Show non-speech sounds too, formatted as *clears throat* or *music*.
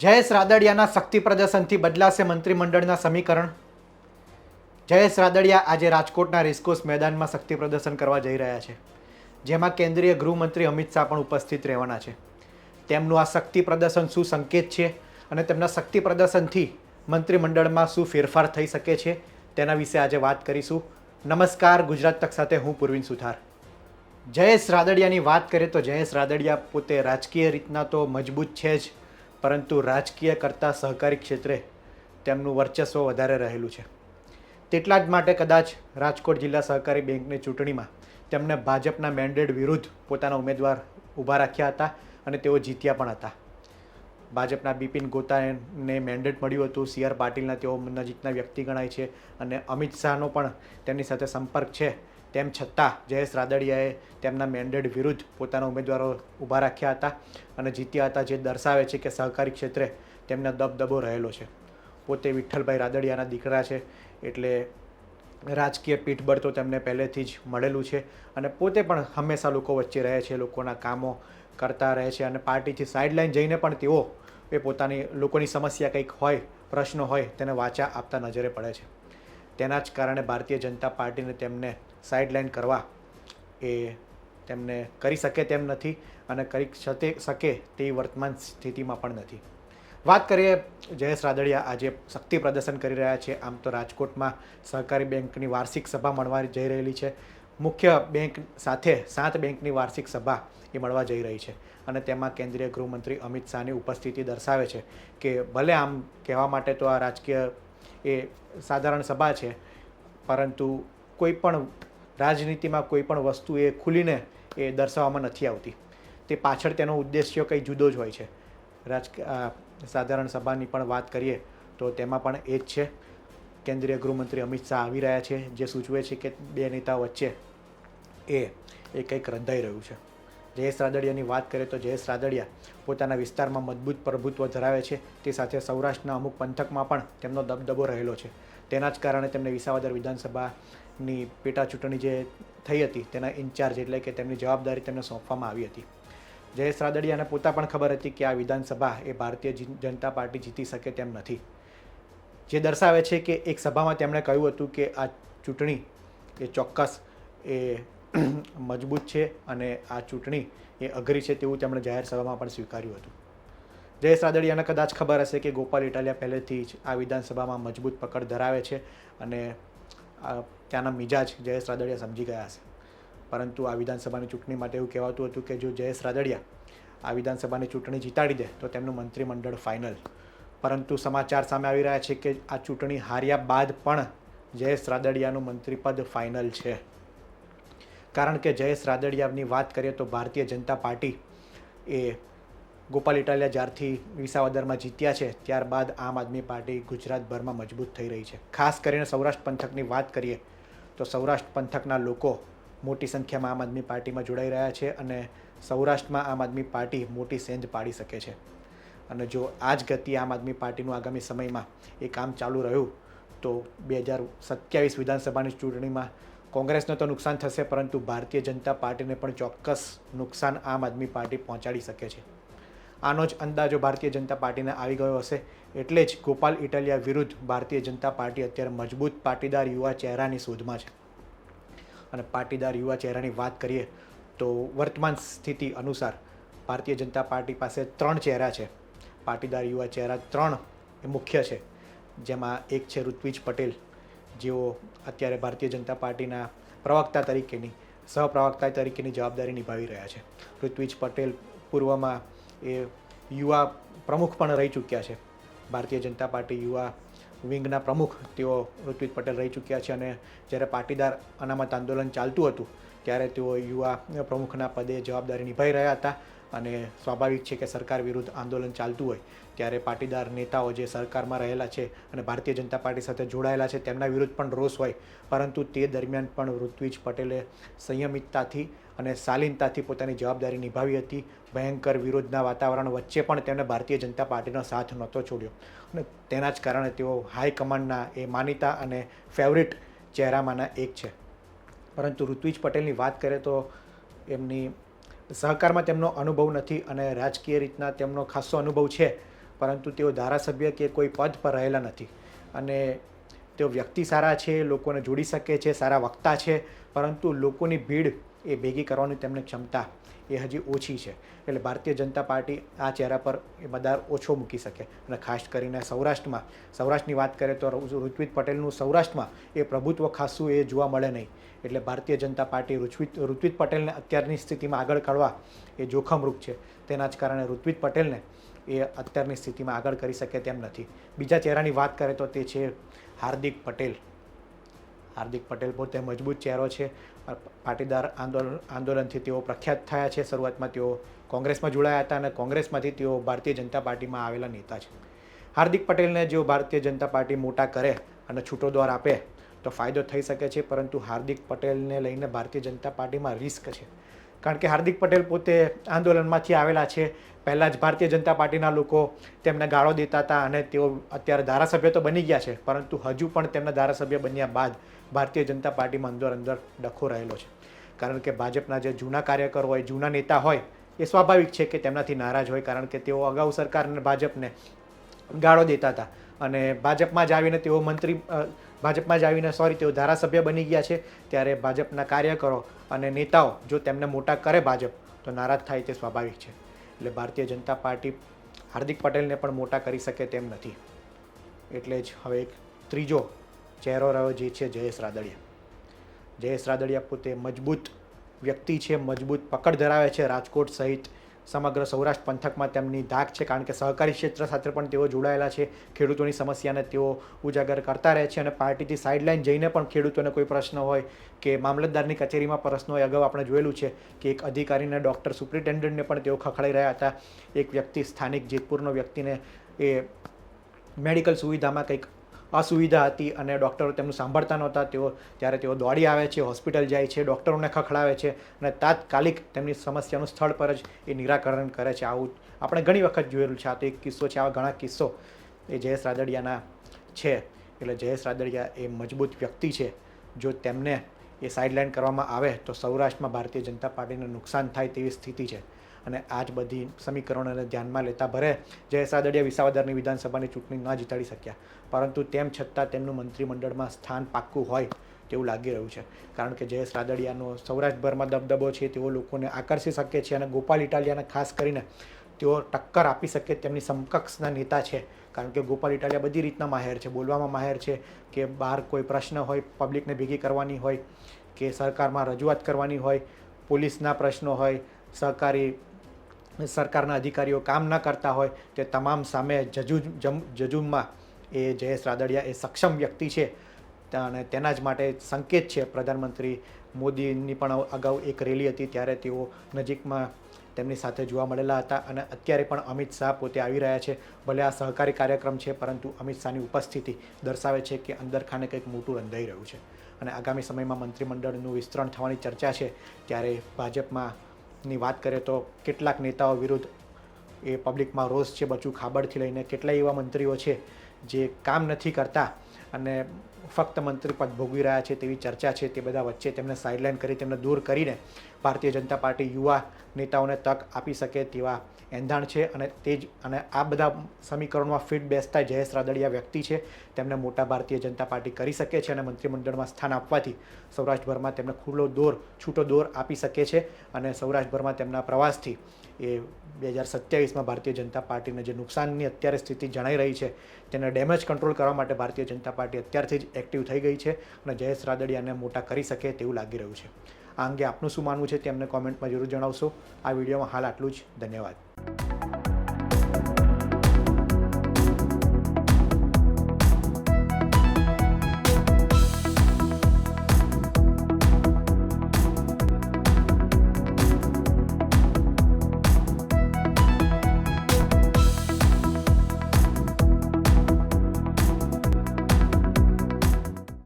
જયેશ રાદડિયાના શક્તિ પ્રદર્શનથી બદલાશે મંત્રીમંડળના સમીકરણ? જયેશ રાદડિયા આજે રાજકોટના રેસકોર્સ મેદાનમાં શક્તિ પ્રદર્શન કરવા જઈ રહ્યા છે. જેમાં કેન્દ્રીય ગૃહમંત્રી અમિત શાહ પણ ઉપસ્થિત રહેવાના છે. તેમનું આ શક્તિ પ્રદર્શન શું સંકેત છે અને તેમના શક્તિ પ્રદર્શનથી મંત્રીમંડળમાં શું ફેરફાર થઈ શકે છે તેના વિશે આજે વાત કરીશું. નમસ્કાર, ગુજરાત તક સાથે હું પૂર્વિન સુથાર. જયેશ રાદડિયાની વાત કરીએ તો જયેશ રાદડિયા પોતે રાજકીય રીતના તો મજબૂત છે જ. પરંતુ રાજકીય કરતાં સહકારી ક્ષેત્રે તેમનું વર્ચસ્વ વધારે રહેલું છે. તેટલા જ માટે કદાચ રાજકોટ જિલ્લા સહકારી બેંકની ચૂંટણીમાં તેમને ભાજપના મેન્ડેટ વિરુદ્ધ પોતાના ઉમેદવાર ઊભા રાખ્યા હતા અને તેઓ જીત્યા પણ હતા. ભાજપના બિપિન ગોતાને મેન્ડેટ મળ્યું હતું. સી આર પાટીલના તેઓ નજીકના વ્યક્તિ ગણાય છે અને અમિત શાહનો પણ તેમની સાથે સંપર્ક છે. તેમ છતાં જયેશ રાદડિયાએ તેમના મેન્ડેટ વિરુદ્ધ પોતાના ઉમેદવારો ઊભા રાખ્યા હતા અને જીત્યા હતા, જે દર્શાવે છે કે સહકારી ક્ષેત્રે તેમના દબદબો રહેલો છે. પોતે વિઠ્ઠલભાઈ રાદડિયાના દીકરા છે એટલે રાજકીય પીઠબળ તો તેમને પહેલેથી જ મળેલું છે અને પોતે પણ હંમેશા લોકો વચ્ચે રહે છે, લોકોના કામો કરતા રહે છે અને પાર્ટીથી સાઇડલાઇન જઈને પણ તેઓ એ પોતાની, લોકોની સમસ્યા કંઈક હોય, પ્રશ્નો હોય, તેને વાચા આપતા નજરે પડે છે. તેના જ કારણે ભારતીય જનતા પાર્ટીને તેમને સાઇડલાઇન કરવા એ તેમને કરી શકે તેમ નથી અને કરી શકે શકે તેવી વર્તમાન સ્થિતિમાં પણ નથી. વાત કરીએ જયેશ રાદડિયા, આજે શક્તિ પ્રદર્શન કરી રહ્યા છે. આમ તો રાજકોટમાં સહકારી બેંકની વાર્ષિક સભા મળવા જઈ રહેલી છે. મુખ્ય બેંક સાથે સાત બેંકની વાર્ષિક સભા એ મળવા જઈ રહી છે અને તેમાં કેન્દ્રીય ગૃહમંત્રી અમિત શાહની ઉપસ્થિતિ દર્શાવે છે કે ભલે આમ કહેવા માટે તો આ રાજકીય એ સાધારણ સભા છે, પરંતુ કોઈ પણ રાજનીતિમાં કોઈ પણ વસ્તુ એ ખુલીને એ દર્શાવવામાં નથી આવતી. તે પાછળ તેનો ઉદ્દેશ્ય કંઈ જુદો જ હોય છે. રાજ સાધારણ સભાની પણ વાત કરીએ તો તેમાં પણ એ જ છે. કેન્દ્રીય ગૃહમંત્રી અમિત શાહ આવી રહ્યા છે, જે સૂચવે છે કે બે નેતાઓ વચ્ચે એ એ કંઈક રંધાઈ રહ્યું છે. જયેશ રાદડિયાની વાત કરીએ તો જયેશ રાદડિયા પોતાના વિસ્તારમાં મજબૂત પ્રભુત્વ ધરાવે છે. તે સાથે સૌરાષ્ટ્રના અમુક પંથકમાં પણ તેમનો દબદબો રહેલો છે. તેના જ કારણે તેમને વિસાવદર વિધાનસભાની પેટા ચૂંટણી જે થઈ હતી, તેના ઇન્ચાર્જ એટલે કે તેમની જવાબદારી તેમને સોંપવામાં આવી હતી. જયેશ રાદડિયાને પોતા પણ ખબર હતી કે આ વિધાનસભા એ ભારતીય જનતા પાર્ટી જીતી શકે તેમ નથી. જે દર્શાવે છે કે એક સભામાં તેમણે કહ્યું હતું કે આ ચૂંટણી એ ચોક્કસ એ *clears throat* મજબૂત છે અને આ ચૂંટણી એ અઘરી છે તેવું તેમણે જાહેર સભામાં પણ સ્વીકાર્યું હતું. જયેશ રાદડિયાને કદાચ ખબર હશે કે ગોપાલ ઇટાલિયા પહેલેથી જ આ વિધાનસભામાં મજબૂત પકડ ધરાવે છે અને ત્યાંના મિજાજ જયેશ રાદડિયા સમજી ગયા હશે. પરંતુ આ વિધાનસભાની ચૂંટણી માટે એવું કહેવાતું હતું કે જો જયેશ રાદડિયા આ વિધાનસભાની ચૂંટણી જીતાડી દે, તો તેમનું મંત્રીમંડળ ફાઇનલ પરંતુ સમાચાર સામે આવી રહ્યા છે કે આ ચૂંટણી હાર્યા બાદ પણ જયેશ રાદડિયાનું મંત્રીપદ ફાઇનલ છે. કારણ કે જયેશ રાદડિયાની વાત કરીએ તો ભારતીય જનતા પાર્ટી એ ગોપાલ ઇટાલિયા જ્યારથી વિસાવદરમાં જીત્યા છે, ત્યારબાદ આમ આદમી પાર્ટી ગુજરાતભરમાં મજબૂત થઈ રહી છે. ખાસ કરીને સૌરાષ્ટ્ર પંથકની વાત કરીએ તો સૌરાષ્ટ્ર પંથકના લોકો મોટી સંખ્યામાં આમ આદમી પાર્ટીમાં જોડાઈ રહ્યા છે અને સૌરાષ્ટ્રમાં આમ આદમી પાર્ટી મોટી સેંજ પાડી શકે છે. અને જો આ જ ગતિ આમ આદમી પાર્ટીનું આગામી સમયમાં એ કામ ચાલુ રહ્યું, તો બે હજાર સત્યાવીસ વિધાનસભાની ચૂંટણીમાં કોંગ્રેસને તો નુકસાન થશે, પરંતુ ભારતીય જનતા પાર્ટીને પણ ચોક્કસ નુકસાન આમ આદમી પાર્ટી પહોંચાડી શકે છે. આનો જ અંદાજો ભારતીય જનતા પાર્ટીને આવી ગયો હશે. એટલે જ ગોપાલ ઇટાલિયા વિરુદ્ધ ભારતીય જનતા પાર્ટી અત્યારે મજબૂત પાટીદાર યુવા ચહેરાની શોધમાં છે. અને પાટીદાર યુવા ચહેરાની વાત કરીએ તો વર્તમાન સ્થિતિ અનુસાર ભારતીય જનતા પાર્ટી પાસે ત્રણ ચહેરા છે. પાટીદાર યુવા ચહેરા ત્રણ એ મુખ્ય છે. જેમાં એક છે ઋત્વિજ પટેલ, જેઓ અત્યારે ભારતીય જનતા પાર્ટીના પ્રવક્તા તરીકેની, સહપ્રવક્તા તરીકેની જવાબદારી નિભાવી રહ્યા છે. ઋત્વિજ પટેલ પૂર્વમાં એ યુવા પ્રમુખ પણ રહી ચૂક્યા છે. ભારતીય જનતા પાર્ટી યુવા વિંગના પ્રમુખ તેઓ ઋત્વિજ પટેલ રહી ચૂક્યા છે અને જ્યારે પાટીદાર અનામત આંદોલન ચાલતું હતું, ત્યારે તેઓ યુવા પ્રમુખના પદે જવાબદારી નિભાઈ રહ્યા હતા અને સ્વાભાવિક છે કે સરકાર વિરુદ્ધ આંદોલન ચાલતું હોય, ત્યારે પાટીદાર નેતાઓ જે સરકારમાં રહેલા છે અને ભારતીય જનતા પાર્ટી સાથે જોડાયેલા છે તેમના વિરુદ્ધ પણ રોષ હોય. પરંતુ તે દરમિયાન પણ ઋત્વિજ પટેલે સંયમિતતાથી અને શાલીનતાથી પોતાની જવાબદારી નિભાવી હતી. ભયંકર વિરોધના વાતાવરણ વચ્ચે પણ તેમણે ભારતીય જનતા પાર્ટીનો સાથ નહોતો છોડ્યો. અને તેના જ કારણે તેઓ હાઈકમાન્ડના એ માનીતા અને ફેવરિટ ચહેરામાંના એક છે. પરંતુ ઋત્વિજ પટેલની વાત કરીએ તો એમની સહકારમાં તેમનો અનુભવ નથી અને રાજકીય રીતના તેમનો ખાસો અનુભવ છે. પરંતુ તેઓ ધારાસભ્ય કે કોઈ પદ પર રહેલા નથી. અને તેઓ વ્યક્તિ સારા છે, લોકોને જોડી શકે છે, સારા વક્તા છે. પરંતુ લોકોની ભીડ એ ભેગી કરવાની તેમની ક્ષમતા એ હજી ઓછી છે. એટલે ભારતીય જનતા પાર્ટી આ ચહેરા પર એ બધા ઓછો મૂકી શકે. અને ખાસ કરીને સૌરાષ્ટ્રમાં, સૌરાષ્ટ્રની વાત કરીએ તો ઋત્વિજ પટેલનું સૌરાષ્ટ્રમાં એ પ્રભુત્વ ખાસું એ જોવા મળે નહીં. એટલે ભારતીય જનતા પાર્ટી ઋત્વિજ ઋત્વિજ પટેલને અત્યારની સ્થિતિમાં આગળ કાઢવા એ જોખમરૂપ છે. તેના જ કારણે ઋત્વિજ પટેલને એ અત્યારની સ્થિતિમાં આગળ કરી શકે તેમ નથી. બીજા ચહેરાની વાત કરે તો તે છે હાર્દિક પટેલ. હાર્દિક પટેલ પોતે મજબૂત ચહેરો છે. પાટીદાર આંદોલન આંદોલનથી તેઓ પ્રખ્યાત થયા છે. શરૂઆતમાં તેઓ કોંગ્રેસમાં જોડાયા હતા અને કોંગ્રેસમાંથી તેઓ ભારતીય જનતા પાર્ટીમાં આવેલા નેતા છે. હાર્દિક પટેલને જો ભારતીય જનતા પાર્ટી મોટા કરે અને છૂટો દ્વાર આપે તો ફાયદો થઈ શકે છે, પરંતુ હાર્દિક પટેલને લઈને ભારતીય જનતા પાર્ટીમાં રિસ્ક છે. કારણ કે હાર્દિક પટેલ પોતે આંદોલનમાંથી આવેલા છે. પહેલાં જ ભારતીય જનતા પાર્ટીના લોકો તેમને ગાળો દેતા હતા અને તેઓ અત્યારે ધારાસભ્ય તો બની ગયા છે, પરંતુ હજુ પણ તેમના ધારાસભ્ય બન્યા બાદ ભારતીય જનતા પાર્ટીમાં અંદર અંદર ડખો રહેલો છે. કારણ કે ભાજપના જે જૂના કાર્યકર હોય, જૂના નેતા હોય, એ સ્વાભાવિક છે કે તેમનાથી નારાજ હોય કારણ કે તેઓ અગાઉ સરકારને ભાજપને ગાળો દેતા હતા. અને ભાજપમાં જ આવીને તેઓ મંત્રી ભાજપમાં જ આવીને સોરી તેઓ ધારાસભ્ય બની ગયા છે. ત્યારે ભાજપના કાર્યકરો અને નેતાઓ, જો તેમને મોટા કરે ભાજપ, તો નારાજ થાય તે સ્વાભાવિક છે. એટલે ભારતીય જનતા પાર્ટી હાર્દિક પટેલને પણ મોટા કરી શકે તેમ નથી. એટલે જ હવે એક ત્રીજો ચહેરો રહ્યો જે છે જયેશ રાદડિયા. જયેશ રાદડિયા પોતે મજબૂત વ્યક્તિ છે, મજબૂત પકડ ધરાવે છે રાજકોટ સહિત સમગ્ર સૌરાષ્ટ્ર પંથકમાં તેમની ધાક છે કારણ કે સહકારી ક્ષેત્ર સાથે પણ તેઓ જોડાયેલા છે. ખેડૂતોની સમસ્યાને તેઓ ઉજાગર કરતા રહે છે અને પાર્ટીથી સાઇડલાઇન જઈને પણ ખેડૂતોને કોઈ પ્રશ્ન હોય કે મામલતદારની કચેરીમાં પ્રશ્ન હોય, અગાઉ આપણે જોયેલું છે કે એક અધિકારીને ડૉક્ટર સુપ્રિન્ટેન્ડન્ટને પણ તેઓ ખખડાઈ રહ્યા હતા. એક વ્યક્તિ સ્થાનિક જેતપુરનો વ્યક્તિને એ મેડિકલ સુવિધામાં કંઈક અસુવિધા હતી અને ડૉક્ટરો તેમનું સાંભળતા નહોતા. તેઓ ત્યારે તેઓ દોડી આવે છે, હોસ્પિટલ જાય છે, ડૉક્ટરોને ખખડાવે છે અને તાત્કાલિક તેમની સમસ્યાનું સ્થળ પર જ એ નિરાકરણ કરે છે. આવું આપણે ઘણી વખત જોયેલું છે. આ તો એક કિસ્સો છે. આવા ઘણા કિસ્સો એ જયેશ રાદડિયાના છે. એટલે જયેશ રાદડિયા એ મજબૂત વ્યક્તિ છે. જો તેમને એ સાઇડલાઇન કરવામાં આવે તો સૌરાષ્ટ્રમાં ભારતીય જનતા પાર્ટીને નુકસાન થાય તેવી સ્થિતિ છે. અને આ જ બધી સમીકરણોને ધ્યાનમાં લેતા ભરે જયેશ રાદડિયા વિસાવદરની વિધાનસભાની ચૂંટણી ન જીતાડી શક્યા. પરંતુ તેમ છતાં તેમનું મંત્રીમંડળમાં સ્થાન પાક્કું હોય તેવું લાગી રહ્યું છે. કારણ કે જયેશ રાદડિયાનો સૌરાષ્ટ્રભરમાં દબદબો છે, તેઓ લોકોને આકર્ષી શકે છે અને ગોપાલ ઇટાલિયાને ખાસ કરીને તેઓ ટક્કર આપી શકે તેમની સમકક્ષના નેતા છે. કારણ કે ગોપાલ ઇટાલિયા બધી રીતના માહેર છે, બોલવામાં માહેર છે કે બહાર કોઈ પ્રશ્ન હોય, પબ્લિકને ભેગી કરવાની હોય, કે સરકારમાં રજૂઆત કરવાની હોય, પોલીસના પ્રશ્નો હોય, સહકારી સરકારના અધિકારીઓ કામ ન કરતા હોય તે તમામ સામે જજુ જમ જજુમમાં એ જયેશ રાદડિયા એ સક્ષમ વ્યક્તિ છે. અને તેના જ માટે સંકેત છે પ્રધાનમંત્રી મોદીની પણ અગાઉ એક રેલી હતી ત્યારે તેઓ નજીકમાં તેમની સાથે જોવા મળેલા હતા અને અત્યારે પણ અમિત શાહ પોતે આવી રહ્યા છે. ભલે આ સહકારી કાર્યક્રમ છે પરંતુ અમિત શાહની ઉપસ્થિતિ દર્શાવે છે કે અંદર ખાને કંઈક મોટું રંધાઈ રહ્યું છે. અને આગામી સમયમાં મંત્રીમંડળનું વિસ્તરણ થવાની ચર્ચા છે ત્યારે ભાજપમાં ની વાત કરીએ તો કેટલાક નેતાઓ વિરુદ્ધ એ પબ્લિકમાં રોષ છે બચુ ખાબડથી લઈને કેટલાય એવા મંત્રીઓ છે જે કામ નથી કરતા. અને ફક્ત મંત્રી પદ ભોગવી રહ્યા છે તેવી ચર્ચા છે તે બધા વચ્ચે તેમને સાઇડલાઇન કરી તેમને દૂર કરીને ભારતીય જનતા પાર્ટી યુવા નેતાઓને તક આપી શકે તેવા એંધાણ છે અને તે જ અને આ બધા સમીકરણમાં ફિટ બેસતા જયેશ રાદડિયા વ્યક્તિ છે. તેમને મોટા ભારતીય જનતા પાર્ટી કરી શકે છે અને મંત્રીમંડળમાં સ્થાન આપવાથી સૌરાષ્ટ્રભરમાં તેમને ખુલ્લો દોર, છૂટો દોર આપી શકે છે અને સૌરાષ્ટ્રભરમાં તેમના પ્રવાસથી એ બે હજાર સત્યાવીસમાં ભારતીય જનતા પાર્ટીને જે નુકસાનની અત્યારે સ્થિતિ જણાઈ રહી છે, તેને ડેમેજ કંટ્રોલ કરવા માટે ભારતીય જનતા પાર્ટી અત્યારથી જ એક્ટિવ થઈ ગઈ છે અને જયેશ રાદડિયાને મોટા કરી શકે તેવું લાગી રહ્યું છે. આ અંગે આપનું શું માનવું છે તે અમને કોમેન્ટમાં જરૂર જણાવશો. આ વિડીયોમાં હાલ આટલું જ. ધન્યવાદ.